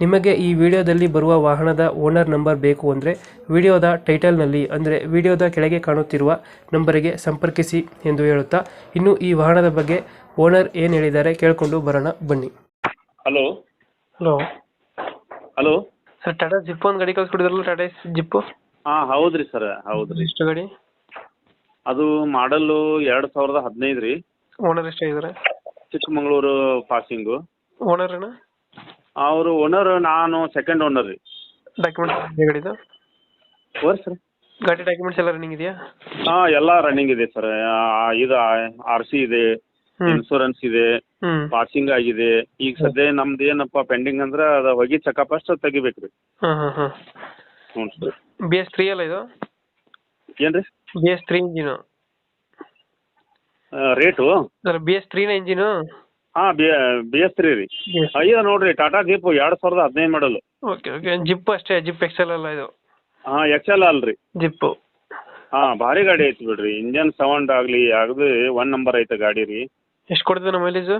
ನಿಮಗೆ ಈ ವಿಡಿಯೋದಲ್ಲಿ ಬರುವ ವಾಹನದ ಓನರ್ ನಂಬರ್ ಬೇಕು ಅಂದರೆ ವಿಡಿಯೋದ ಟೈಟಲ್ನಲ್ಲಿ ಅಂದರೆ ವಿಡಿಯೋದ ಕೆಳಗೆ ಕಾಣುತ್ತಿರುವ ನಂಬರಿಗೆ ಸಂಪರ್ಕಿಸಿ ಎಂದು ಹೇಳುತ್ತಾ ಇನ್ನು ಈ ವಾಹನದ ಬಗ್ಗೆ ಓನರ್ ಏನು ಹೇಳಿದ್ದಾರೆ ಕೇಳಿಕೊಂಡು ಬರೋಣ ಬನ್ನಿ. Hello. Hello. Hello. Sir Tata jeep ಒಂದು ಗಾಡಿ ಕಳ್ಸ್ಕೊಡಿದ್ರಲ್ಲ ಟಾಟಾ ಜಿಪ್ಪು ಹಾಂ ಹೌದ್ರಿ ಸರ್ ಹೌದ್ರಿ. ಎಷ್ಟು ಗಾಡಿ? ಅದು ಮಾಡಲ್ಲು ಎರಡು ಸಾವಿರದ ಹದಿನೈದು ರೀ ಓನರ್ ಎಷ್ಟಾಗಿದ್ದಾರೆ ಚಿಕ್ಕಮಗಳೂರು ಪಾಸಿಂಗು. ಓನರ್ ಅಣ್ಣ ಅವರು ಓನರ್ ನಾನು ಸೆಕೆಂಡ್ ಓನರ್ ರೀ ಡಾಕ್ಯುಮೆಂಟ್ಸ್ ಗಾಡಿದು ಓರ್ ಸರ್ ಗಾಡಿ ಡಾಕ್ಯುಮೆಂಟ್ಸ್ ಎಲ್ಲ ರನ್ನಿಂಗ್ ಇದೆಯಾ? ಹಾಂ ಎಲ್ಲ ರನ್ನಿಂಗ್ ಇದೆ ಸರ್ ಇದು ಆರ್ ಸಿ ಇದೆ ಇನ್ಶೂರೆನ್ಸ್ ಇದೆ ಪಾಸಿಂಗ್ ಆಗಿದೆ. ಈಗ ಸದ್ಯ ನಮ್ದು ಏನಪ್ಪ ಪೆಂಡಿಂಗ್ ಅಂದ್ರೆ ಅದು ಹೋಗಿ ಚೆಕಪ್ ಅಷ್ಟು ತೆಗಿಬೇಕು ರೀ. ಹಾಂ ಹಾಂ ಹಾಂ ಹ್ಞೂ ಸರ್ ಬಿ ಎಸ್ ತ್ರೀ ಅಲ್ಲ ಇದು? ಏನ್ರಿ? ರೀ B S three engine rate sir B S ತ್ರೀನ engine ಹಾಂ ಬಿ ಬಿ ಎಸ್ ತ್ರೀ ರೀ. ಅಯ್ಯೋ ನೋಡ್ರಿ ಟಾಟಾ ಜೀಪ್ ಎರಡ್ ಸಾವಿರದ ಹದಿನೈದು ಮಾಡಲು. Okay okay. ಜಿಪ್ ಅಷ್ಟೇ ಜಿಪ್ ಎಕ್ಸೆಲ್ ಅಲ್ಲ ಇದು? ಹಾ ಎಕ್ಸ್ ಎಲ್ ಅಲ್ರಿ. ಜಿಪ್ ಹಾ ಭಾರಿ ಗಾಡಿ ಐತಿ ಬಿಡ್ರಿ. ಇಂಜನ್ ಸೌಂಡ್ ಆಗಲಿ ಆಗದು ಒನ್ ನಂಬರ್ ಐತೆ ಗಾಡಿ ರೀ. ಎಷ್ಟು ಕೊಡ್ತದೆ ನಮ್ಮ ಮೈಲೇಜು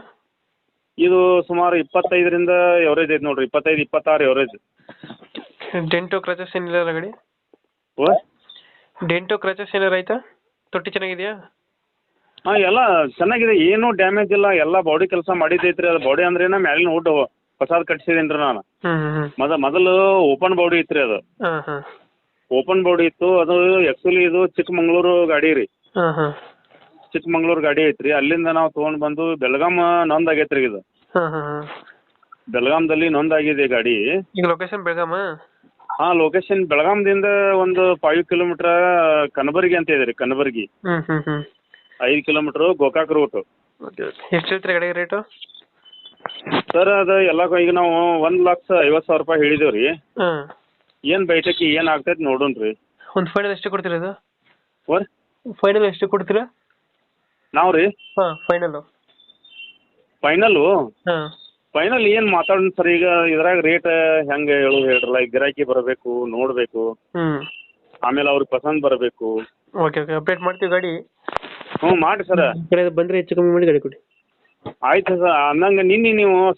ಇದು ಸುಮಾರು ಇಪ್ಪತ್ತೈದರಿಂದ ಎವರೇಜ್ ಐತೆ ನೋಡ್ರಿ. ಇಪ್ಪತ್ತೈದು ಇಪ್ಪತ್ತಾರು ಎವರೇಜ್ ಡೆಂಟೋ ಕ್ರಚಸ್ ಏನಿಲ್ಲ ಗಾಡಿ? ಓ ಡೆಂಟೋ ಕ್ರಚಸ್ ಏನಾರು ಆಯ್ತಾ ತೊಟ್ಟಿ ಚೆನ್ನಾಗಿದೆಯಾ? ಹಾಂ ಎಲ್ಲ ಚೆನ್ನಾಗಿದೆ. ಏನು ಡ್ಯಾಮೇಜ್ ಇಲ್ಲ. ಎಲ್ಲ ಬಾಡಿ ಕೆಲಸ ಮಾಡಿದೈತ್ರಿ ಅದು ಬಾಡಿ ಅಂದ್ರೆ ಏನ ಮ್ಯಾಲಿನ ಊಟ ಪ್ರಸಾದ ಕಟ್ಸಿದೇನ್ರಿ ನಾನು. ಮೊದ ಮೊದಲು ಓಪನ್ ಬಾಡಿ ಇತ್ತು ರೀ ಅದು. ಹಾಂ ಹಾಂ. ಓಪನ್ ಬಾಡಿ ಇತ್ತು. ಅದು ಆ್ಯಕ್ಚುಲಿ ಇದು ಚಿಕ್ಕಮಂಗ್ಳೂರು ಗಾಡಿ ರೀ. ಹಾಂ ಹಾಂ. ಚಿಕ್ಕಮಂಗ್ಳೂರು ಗಾಡಿ ಐತ್ರಿ. ಅಲ್ಲಿಂದ ನಾವು ತಗೊಂಡ್ ಬಂದು ಬೆಳಗಾಂ ನೊಂದಾಗೈತೆ ರೀ ಇದು ಹಾಂ ಹಾಂ ಹಾಂ. ಬೆಳಗಾಂದಲ್ಲಿ ನೊಂದಾಗಿದೆ ಗಾಡಿ. ಈಗ ಲೊಕೇಶನ್ ಬೆಳಗಾಮ? ಹಾಂ ಲೊಕೇಶನ್ ಬೆಳಗಾಂದಿಂದ ಒಂದು ಫೈವ್ ಕಿಲೋಮೀಟರ್ ಕನಬರ್ಗಿ ಅಂತ ಇದ್ರಿ ರೀ ಕನಬರ್ಗಿ. ಹ್ಞೂ ಐದು kilometre Gokak route okay okay ಎಷ್ಟು ಹೇಳ್ತೀರಿ ಗಾಡಿಗೆ ರೇಟು ಸರ್ ಅದು ಎಲ್ಲ ಈಗ ನಾವು ಒಂದು ಲಕ್ಷ ಐವತ್ತು ಸಾವಿರ ರೂಪಾಯಿ ಹೇಳಿದೇವೆ ರೀ ಹಾಂ. ಏನು ಬೈಟಕ್ಕೆ ಏನು ಆಗ್ತೈತೆ ನೋಡೋಣ ರೀ ಒಂದು ಫೈನಲ್ ಎಷ್ಟು ಕೊಡ್ತೀರಾ ಇದು ಓರ್ ಫೈನಲ್ ಎಷ್ಟು ಕೊಡ್ತೀರಾ? ನಾವು ರೀ ಹಾಂ ಫೈನಲ್ ಫೈನಲ್ಲು ಹಾಂ. ಫೈನಲ್ ಏನು ಮಾತಾಡೋಣ ಸರ್ ಈಗ ಇದ್ರಾಗ ರೇಟ್ ಹೆಂಗೆ ಹೇಳು ಹೇಳ್ರಲ್ಲ ಈಗ ಗಿರಾಕಿ ಬರಬೇಕು ನೋಡಬೇಕು. ಹ್ಞೂ ಆಮೇಲೆ ಅವ್ರಿಗೆ ಪಸಂದ್ ಬರಬೇಕು. ಓಕೆ ಓಕೆ ಅಪ್ಡೇಟ್ ಮಾಡ್ತೀವಿ ಗಾಡಿ. ಹ್ಞೂ ಮಾಡಿರಿ ಸರ್. ಬಂದರೆ ಹೆಚ್ಚು ಕಮ್ಮಿ ಮಾಡಿ ಗಾಡಿ ಕೊಡಿ. ಆಯ್ತು ಸರ್ ಅಂದಂಗೆ ನಿನ್ನೆ ನೀವು